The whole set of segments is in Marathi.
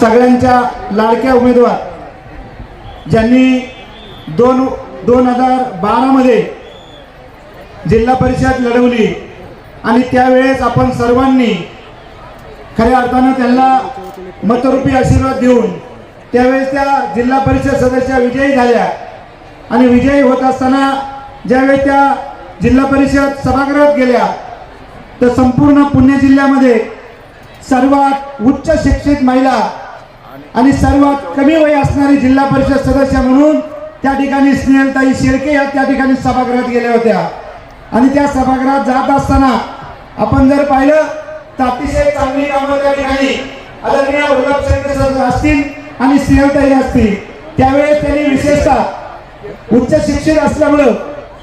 सगळ्यांच्या लाडक्या उमेदवार ज्यांनी दोन दोन हजार बारामध्ये जिल्हा परिषद लढवली आणि त्यावेळेस आपण सर्वांनी खऱ्या अर्थानं त्यांना मतरूपी आशीर्वाद देऊन त्यावेळेस त्या जिल्हा परिषद सदस्या विजयी झाल्या. आणि विजयी होत असताना ज्यावेळेस त्या जिल्हा परिषद सभागृहात गेल्या तर संपूर्ण पुणे जिल्ह्यामध्ये सर्वात उच्च शिक्षित महिला आणि सर्वात कमी वय असणारी जिल्हा परिषद सदस्य म्हणून त्या ठिकाणी स्नेहलताई शेळके या त्या ठिकाणी सभागृहात गेल्या होत्या. आणि त्या सभागृहात जात असताना आपण जर पाहिलं तर अतिशय चांगली कामं त्या ठिकाणी आदरणीय वल्लभ असतील आणि स्नेहलताई असतील. त्यावेळेस त्यांनी विशेषतः उच्च शिक्षित असल्यामुळं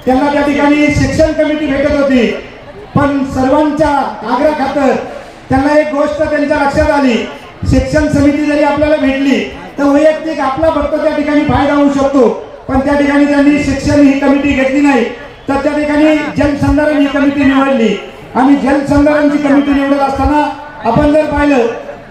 त्यांना त्या ठिकाणी शिक्षण कमिटी भेटत होती. पण सर्वांच्या आग्रह खातर त्यांना एक गोष्ट त्यांच्या लक्षात आली शिक्षण समिती जरी आपल्याला भेटली तर वैयक्तिक आपला फक्त त्या ठिकाणी फायदा होऊ शकतो. पण त्या ठिकाणी त्यांनी शिक्षण ही कमिटी घेतली नाही तर त्या ठिकाणी जलसंधारण ही कमिटी निवडली. आणि जलसंधारणची कमिटी निवडत असताना आपण जर पाहिलं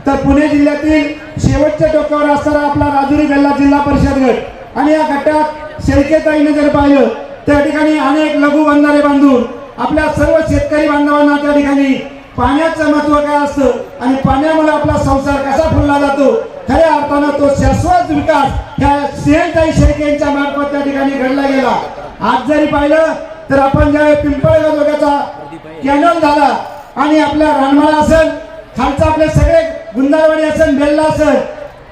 तर पुणे जिल्ह्यातील शेवटच्या टोकावर असणारा आपला राजुरी गल्ला जिल्हा परिषद गट आणि या गटात शेळकेताईने जर पाहिलं त्या ठिकाणी अनेक लघु बंधारे बांधून आपल्या सर्व शेतकरी बांधवांना त्या ठिकाणी पाण्याचं महत्त्व काय असतं? आणि पाण्यामुळे आपला संसार कसा फुलला जातो? खऱ्या अर्थानं तो शाश्वत विकास ह्या शेणताई शेख यांच्या मार्फत त्या ठिकाणी घडला गेला. आज जरी पाहिलं तर आपण ज्यावेळी पिंपळगाव जोग्याचा कॅनल झाला आणि आपल्या रानमाळा असेल खालचं आपले सगळे गुंदारवाडी असेल बेल्ला असेल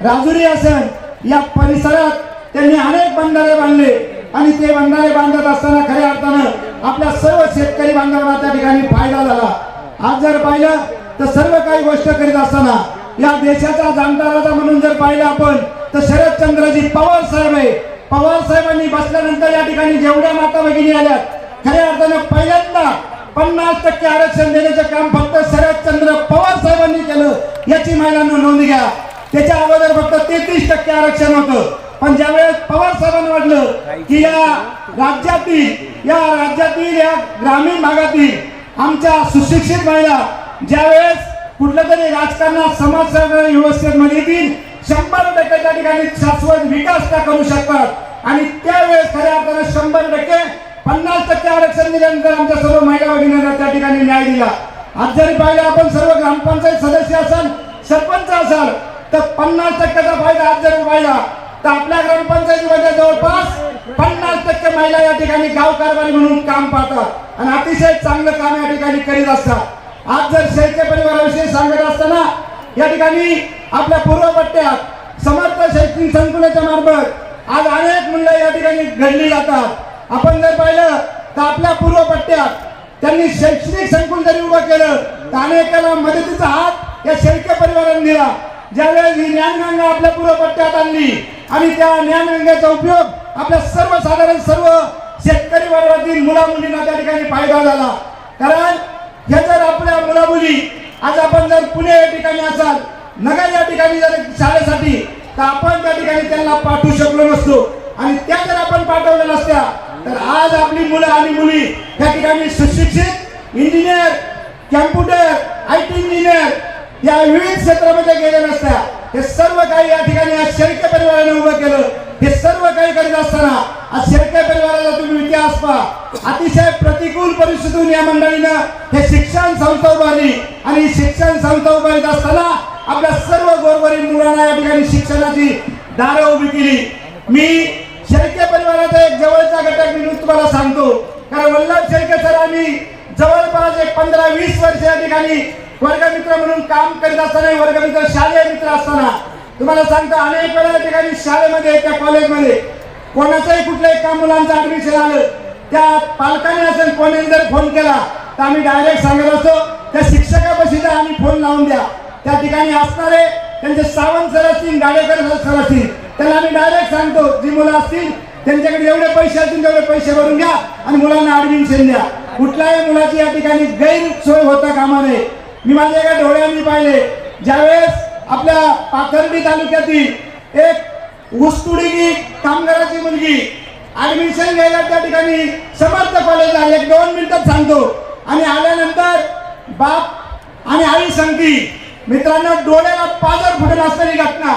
राजुरी असेल या परिसरात त्यांनी अनेक बंधारे बांधले. आणि ते बंधारे बांधत असताना खऱ्या अर्थानं आपल्या सर्व शेतकरी बांधवांना त्या ठिकाणी फायदा झाला. आज जर पाहिलं तर सर्व काही गोष्ट करीत असताना या देशाचा जाणता राजा म्हणून जर पाहिलं आपण तर शरदचंद्रजी पवार साहेब आहे. पवार साहेबांनी बसल्यानंतर या ठिकाणी जेवढ्या माता भगिनी आल्यात खऱ्या अर्थानं पहिल्यांदा पन्नास टक्के आरक्षण देण्याचं काम फक्त शरदचंद्र पवार साहेबांनी केलं याची महिलांना नोंद घ्या. त्याच्या अगोदर फक्त तेहतीस टक्के आरक्षण होतं. पण ज्यावेळेस पवार साहेबांना वाटलं की या राज्यातील या राज्यातील या ग्रामीण भागातील आमच्या सुशिक्षित महिला ज्यावेळेस कुठल्या तरी राजकारणात समाजसेवा व्यवस्थेमध्ये येतील शंभर टक्के त्या ठिकाणी शाश्वत विकास त्या करू शकतात. आणि त्यावेळेस खऱ्या अर्थानं शंभर टक्के पन्नास टक्के आरक्षण दिल्यानंतर आमच्या सर्व महिला भगिनींना त्या ठिकाणी न्याय दिला. आज जरी पाहिलं आपण सर्व ग्रामपंचायत सदस्य असाल सरपंच असाल तर पन्नास टक्क्याचा फायदा आज जर पाहिला तर आपल्या ग्रामपंचायतीमध्ये जवळपास पन्नास टक्के महिला या ठिकाणी गाव कारभारी म्हणून काम पाहतात. आणि अतिशय चांगलं काम या ठिकाणी करीत असतात. आज जर शेळके परिवाराविषयी सांगत असताना या ठिकाणी आपल्या पूर्वपट्ट्यात समर्थ शैक्षणिक संकुलाच्या मार्फत आज अनेक मुलं या ठिकाणी घडली जातात. आपण जर पाहिलं तर आपल्या पूर्वपट्ट्यात त्यांनी शैक्षणिक संकुल जरी उभं केलं तर अनेकाला मदतीचा हात या शेळके परिवाराने दिला. ज्यावेळेस ही ज्ञानगंगा आपल्या पूर्वपट्ट्यात आणली आणि त्या ज्ञानगंगेचा उपयोग आपल्या सर्वसाधारण सर्व शेतकरी वर्गातील मुला मुलींना त्या ठिकाणी फायदा झाला. कारण हे जर आपल्या मुला मुली आज आपण जर पुणे या ठिकाणी असाल नगर या ठिकाणी जर शाळेसाठी तर आपण त्या ठिकाणी त्यांना पाठवू शकलो नसतो. आणि त्या जर आपण पाठवल्या नसत्या तर आज आपली मुलं आणि मुली त्या ठिकाणी सुशिक्षित engineer computer I T engineer या विविध क्षेत्रामध्ये गेले नसत्या हे सर्व काही या ठिकाणी आज शेळके परिवाराने उभं केलं हे सर्व काही करीत असताना आज शेळके परिवाराला तुम्ही इतिहास पहा अतिशय प्रतिकूल परिस्थितीतून या मंडळीनं हे शिक्षण संस्था उभारली आणि शिक्षण संस्था उभारीत असताना आपल्या सर्व गोरगरीब मुलांना या ठिकाणी शिक्षणाची दारं उभी केली. मी शेळके परिवाराचा एक जवळचा घटक मी तुम्हाला सांगतो. कारण वल्लभ शेळके सर आम्ही जवळपास एक पंधरा वीस वर्ष या ठिकाणी वर्गमित्र म्हणून काम करीत असताना वर्गमित्र शालेय मित्र असताना. तुम्हाला सांगतो अनेक वेळा या ठिकाणी शाळेमध्ये त्या कॉलेजमध्ये कोणाचंही कुठलंही काम मुलांचं ऍडमिशन आलं. त्या पालकाने असेल कोणी जर फोन केला तर आम्ही डायरेक्ट सांगत असतो त्या शिक्षकापाशी जर आम्ही फोन लावून द्या. त्या ठिकाणी असणारे त्यांचे सावंत सर असतील गाडेकर सर असतील त्याला आम्ही डायरेक्ट सांगतो जी मुलं असतील त्यांच्याकडे एवढे पैसे असतील तेवढे पैसे भरून घ्या आणि मुलांना ऍडमिशन द्या. कुठल्याही मुलाची या ठिकाणी गैरसोय होता कामा नये. मी माझ्या एका डोळ्यांनी पाहिले ज्यावेळेस आपल्या पाथर्डी तालुक्यातील एक ऊसतोडी कामगाराची मुलगी ऍडमिशन घ्यायला त्या ठिकाणी समर्थ कॉलेजला एक दोन मिनिटात सांगतो. आणि आल्यानंतर बाप आणि आई सांगती मित्रांनो डोळ्याला पाजर फुटेल असलेली घटना.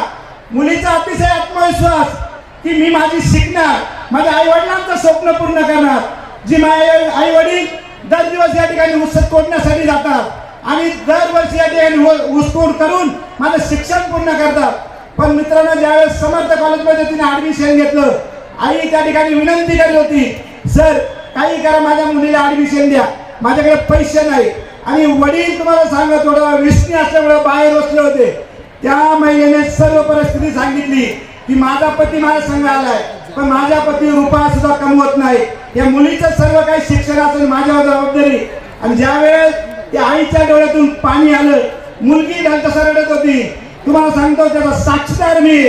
मुलीचा अतिशय आत्मविश्वास की मी माझी शिकणार माझ्या आई वडिलांचं स्वप्न पूर्ण करणार जी माझे आई वडील दर दिवस या ठिकाणी ऊस तोडण्यासाठी जातात आणि दरवर्षी या ठिकाणी ऊसतोड करून माझं शिक्षण पूर्ण करतात. पण मित्रांनो ज्यावेळेस समर्थ कॉलेजमध्ये तिने ऍडमिशन घेतलं आई त्या ठिकाणी विनंती केली होती सर काही करा माझ्या मुलीला ऍडमिशन द्या. माझ्याकडे पैसे नाही आणि वडील तुम्हाला सांगत थोडं विष्णी असल्यामुळे बाहेर बसले होते. त्या महिलेने सर्व परिस्थिती सांगितली की माझा पती माझ्या संघ आलाय पण माझ्या पती रुपया सुद्धा कमवत नाही. या मुलीचं सर्व काही शिक्षण असेल माझ्यावर जबाबदारी. आणि ज्या वेळेस त्या आईच्या डोळ्यातून पाणी आलं मुलगी ढालकसा सरडत होती. तुम्हाला सांगतो त्याचा साक्षीदार मी.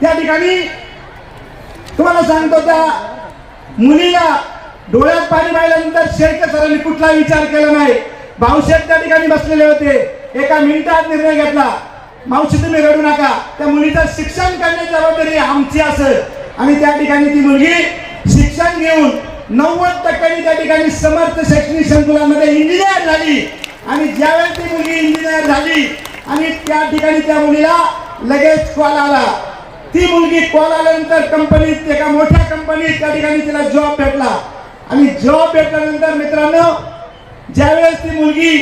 त्या ठिकाणी तुम्हाला सांगतो त्या मुलीला डोळ्यात पाणी पाहिल्यानंतर शेळके सरांनी कुठला विचार केला नाही. भाऊशेठ त्या ठिकाणी बसलेले होते. एका मिनिटात निर्णय घेतला. मावशी तुम्ही रडू नका. त्या मुलीचं शिक्षण करण्याची जबाबदारी आमची असेल आणि त्या ठिकाणी ती मुलगी शिक्षण घेऊन नव्वद टक्क्यांनी त्या ठिकाणी समर्थ शैक्षणिक संकुलामध्ये इंजिनियर झाली. आणि ज्यावेळेस ती मुलगी इंजिनियर झाली आणि त्या ठिकाणी त्या मुलीला लगेच कॉल आला. ती मुलगी कॉल आल्यानंतर कंपनीत एका मोठ्या कंपनीत त्या ठिकाणी तिला जॉब भेटला. आणि जॉब भेटल्यानंतर मित्रांनो ज्यावेळेस ती मुलगी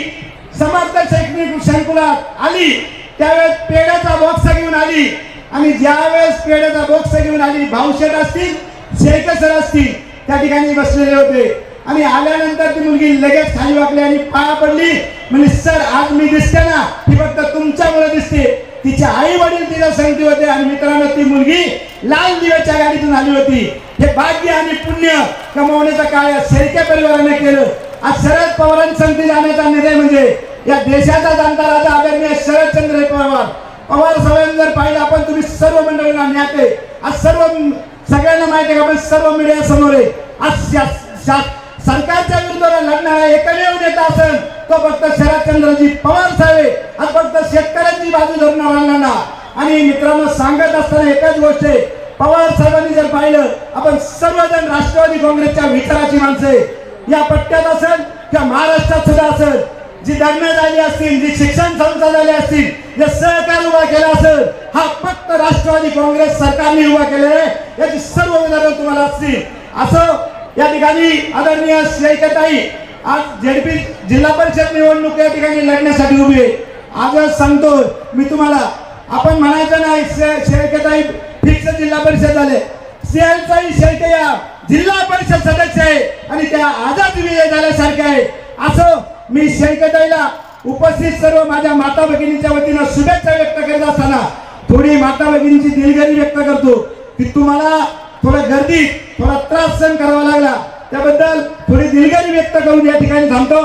समर्थ शैक्षणिक संकुलात आली त्यावेळेस पेड्याचा बॉक्स घेऊन आली. आणि ज्यावेळेस पेड्याचा बॉक्स घेऊन आली भाऊशेठ असतील शेख सर असतील त्या ठिकाणी बसलेले होते. आणि आल्यानंतर ती मुलगी लगेच खाली वाकली आणि पाया पडली. म्हणजे सर आज मी दिसते ना ती फक्त तुमच्यामुळे दिसते. तिचे आई वडील तिला संगती होते आणि मित्रांनो ती मुलगी लाल दिव्याच्या गाडीतून आली होती. हे भाग्य आणि पुण्य कमवण्याचा काळ या शेळक्या परिवाराने केलं. आज शरद पवारांनी संगती जाण्याचा निर्णय म्हणजे या देशाचा जाणता राजा आदरणीय शरदचंद्र पवार. पवार साहेबांनी जर पाहिलं आपण तुम्ही सर्व मंडळींना ज्ञाते आज सर्व सगळ्यांना माहिती आहे का आपण सर्व मीडिया समोर आहे. आज सरकारच्या विरोधाला लढणारा एकमेव नेता असेल तो फक्त शरदचंद्रजी पवार साहेब आज फक्त शेतकऱ्यांची बाजू धरणार ना आणि मित्रांनो सांगत असताना एकच गोष्ट आहे. पवार साहेबांनी जर पाहिलं आपण सर्वजण राष्ट्रवादी काँग्रेसच्या विचाराची माणसं आहे. या पट्ट्यात असेल किंवा महाराष्ट्रात सुद्धा असेल जी धरणं झाली असतील जी शिक्षण संस्था झाली असतील जे सहकार उभा केला असेल हा फक्त राष्ट्रवादी काँग्रेस सरकारने उभा केलेला आहे. याची सर्व उदाहरण तुम्हाला असतील. असं या ठिकाणी आदरणीय शेखताई आज झेडपी जिल्हा परिषद निवडणूक या ठिकाणी लढण्यासाठी उभी आहे. आजच सांगतो मी तुम्हाला आपण म्हणायचं नाही शेळकेताई फिक्स जिल्हा परिषद झाले. सियालचाही शेळके या जिल्हा परिषद सदस्य आहे आणि त्या आझाद विजय झाल्यासारखे आहे. असं मी शेळकेताईला उपस्थित सर्व माझ्या माता भगिनीच्या वतीनं शुभेच्छा व्यक्त करत असताना थोडी माता भगिनीची दिलगिरी व्यक्त करतो की तुम्हाला थोडा गर्दी थोडा त्रास सहन करावा लागला. त्याबद्दल थोडी दिलगिरी व्यक्त करून या ठिकाणी थांबतो.